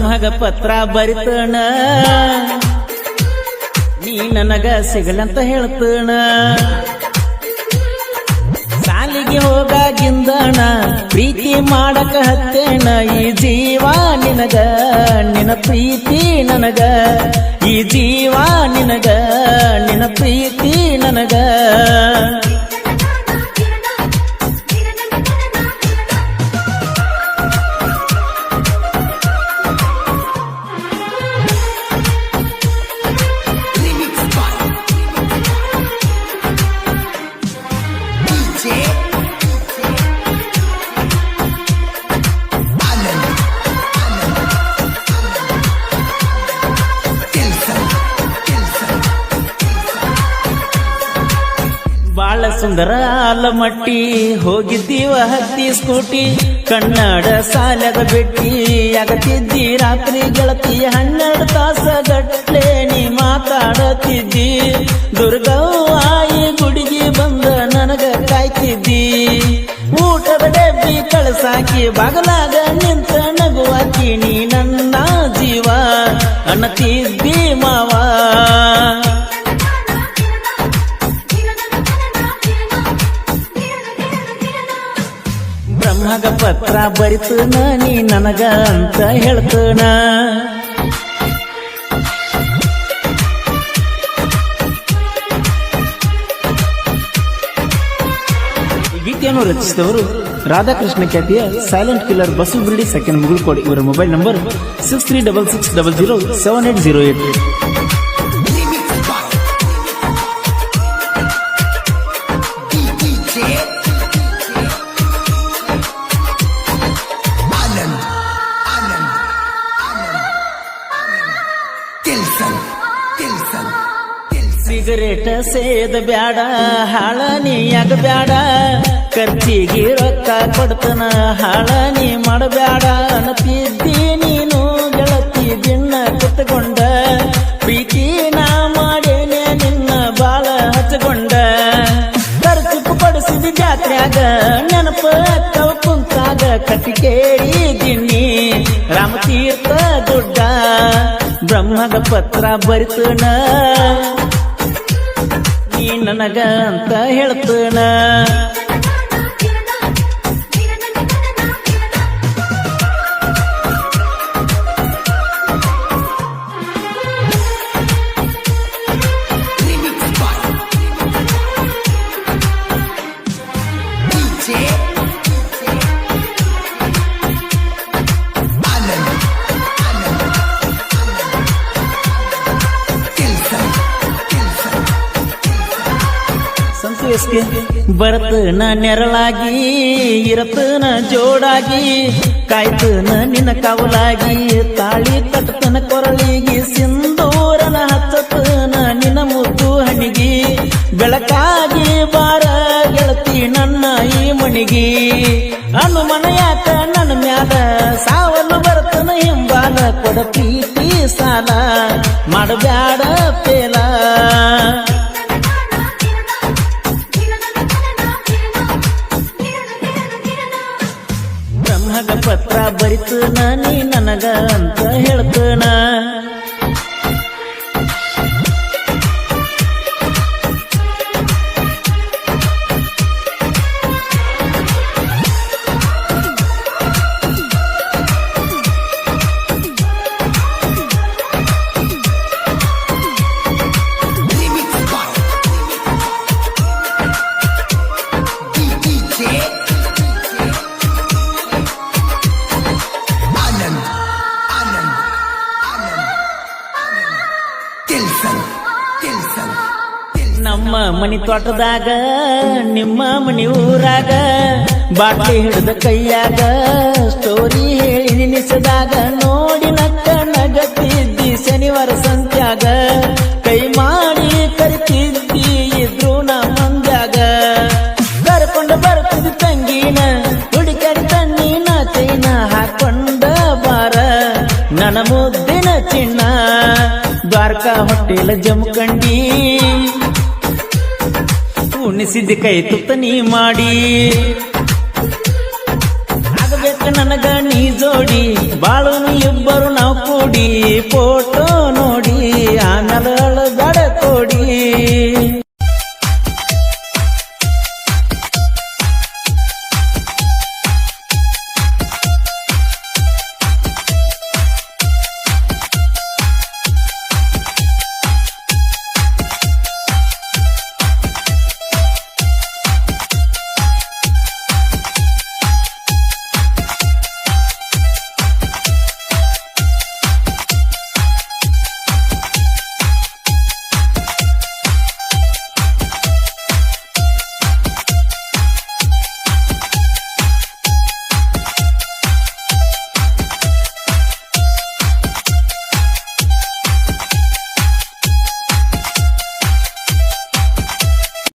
ಬ್ರಹ್ಮಗ ಪತ್ರ ಬರಿತಣ ನೀ ನನಗ ಸಿಗಲಂತ ಹೇಳ್ತಣ ಸಾಲಿಗೆ ಹೋಗಾಗಿಂದಣ, ಪ್ರೀತಿ ಮಾಡಕ ಹತ್ತೇಣ ಈ ಜೀವ ನಿನಗ ನಿನ ಪ್ರೀತಿ ನನಗ. ಈ ಜೀವ ನಿನಗ ನಿನ ಪ್ರೀತಿ ನನಗ. ಬಾಳ ಸುಂದರ ಆಲಮಟ್ಟಿ. ಹೋಗಿದ್ದೀವ ಹತ್ತಿ ಸ್ಕೂಟಿ, ಕನ್ನಡ ಸಾಲದ ಬೆಟ್ಟಿ. ಅಗತಿದ್ದಿ ರಾತ್ರಿ ಗೆಳತಿ ಹನ್ನೆರಡು ತಾಸ ಗಟ್ಟಲೆ ನೀ ಮಾತಾಡತಿದ್ದಿ. ದುರ್ಗವ್ವಾಯಿ ಗುಡಿಗೆ ಬಂದ ನನಗ ಕಾಯ್ತಿದ್ದಿ. ಊಟದ ಡಬ್ಬಿ ಕಳಸಾಕಿ ಬಾಗಲಾಗ ನಿಂತ ನಗುವಾಕಿ, ನೀ ನನ್ನ ಜೀವ ಅನ್ನತಿದ್ದಿ ಮಾವ. ಬ್ರಹ್ಮಗ ಪತ್ರ ಬರಿತನ, ನೀ ನನಗ ಅಂತ ಹೇಳ್ತನ. ಈ ಗೀತೆಯನ್ನು ರಚಿಸಿದವರು ರಾಧಾಕೃಷ್ಣ ಖ್ಯಾತಿಯ silent killer Basu Biradi second ಮುಗುಳ್ಕೋಡಿ ಇವರ mobile number six three double six double zero seven eight zero eight cigarette ಸೇದ ಬ್ಯಾಡ ಹಾಳ ನೀಯಾಗ ಬ್ಯಾಡ. ಖರ್ಚಿಗೆ ರೊಕ್ಕ ಕೊಡ್ತನ ಹಾಳ ನೀ ಮಾಡಬ್ಯಾಡ. ಅನ್ನತಿದ್ದಿ ನೀನು ಗೆಳತಿ ದಿನ ಕುತ್ಕೊಂಡ. ಪ್ರೀತಿ ನಾ ಮಾಡೇನೆ ನಿನ್ನ ಬಾಳ ಹಚ್ಕೊಂಡ. ಖರ್ಚು ಪಡಿಸಿದ ಜಾತ್ರ್ಯಾಗ ನೆನಪ ಅಕ್ಕವ ಕುಂತಾಗ ಕಟ್ಟಿಕೇರಿ ಗಿಣ್ಣಿ, ರಾಮತೀರ್ಥ ದೊಡ್ಡ. ಬ್ರಹ್ಮದ ಪತ್ರ ಬರಿತನ. ನನಗ ಅಂತ ಸಂತೋಷಕ್ಕೆ ಬರ್ತನ ನೆರಳಾಗಿ, ಇರತನ ಜೋಡಾಗಿ, ಕಾಯ್ತನ ನಿನ್ನ ಕವಲಾಗಿ, ತಾಳಿ ಕಟ್ಟತನ ಕೊರಳಿಗೆ, ಸಿಂಧೂರನ ಹಚ್ಚತನ ನಿನ್ನ ಮುದ್ದು ಹಣಿಗಿ, ಬೆಳಕಾಗಿ ಬಾರ ಗೆಳತಿ ನನ್ನ ಈ ಮಣಿಗಿ. ಯಾಕ ನನ್ನ ಮ್ಯಾಲ ಸಾವನ್ನು ಬರ್ತನ ಹಿಂಬಾಲ, ಕೊಡ ಪ್ರೀತಿ ಸಾಲ, ಮಾಡಬ್ಯಾಡ ಪೇಲ ಪತ್ರ ಬರಿತನ ನೀ ನನಗ ಅಂತ ಹೇಳ್ತನ? ಮನಿ ತೋಟದಾಗ, ನಿಮ್ಮ ಮನಿ ಊರಾಗ ಬಾಟ್ಲಿ ಹಿಡಿದ ಕೈಯಾಗ ಸ್ಟೋರಿ ಹೇಳಿ ನಿನ್ನಿಸಿದಾಗ ನೋಡಿ ನಕ್ಕ ನಗತ್ತಿದ್ದಿ ಶನಿವಾರ ಸಂತ್ಯಾಗ, ಕೈ ಮಾಡಿ ಕರಿತಿದ್ದಿ ಇದ್ರು ನಾ ಮಂದ್ಯಾಗ. ಕರ್ಕೊಂಡು ಬರ್ತಿದ್ದಿ ತಂಗಿನ ಹುಡುಕರಿ ತಣ್ಣಿನ ಚೈನ ಹಾಕೊಂಡ ಬಾರ ನನ್ನ ಮುದ್ದಿನ ಚಿನ್ನ, ದ್ವಾರಕಾ ಹೊಟ್ಟೆಲ ಜಮಖಂಡಿ ಉಣಿಸಿದ ಕೈ ತುತ್ತ ನೀ ಮಾಡಿ. ಆಗಬೇಕ ನನಗ ನೀ ಜೋಡಿ ಬಾಳು ನೀ ಇಬ್ಬರು ನಾವು ಫೋಟೋ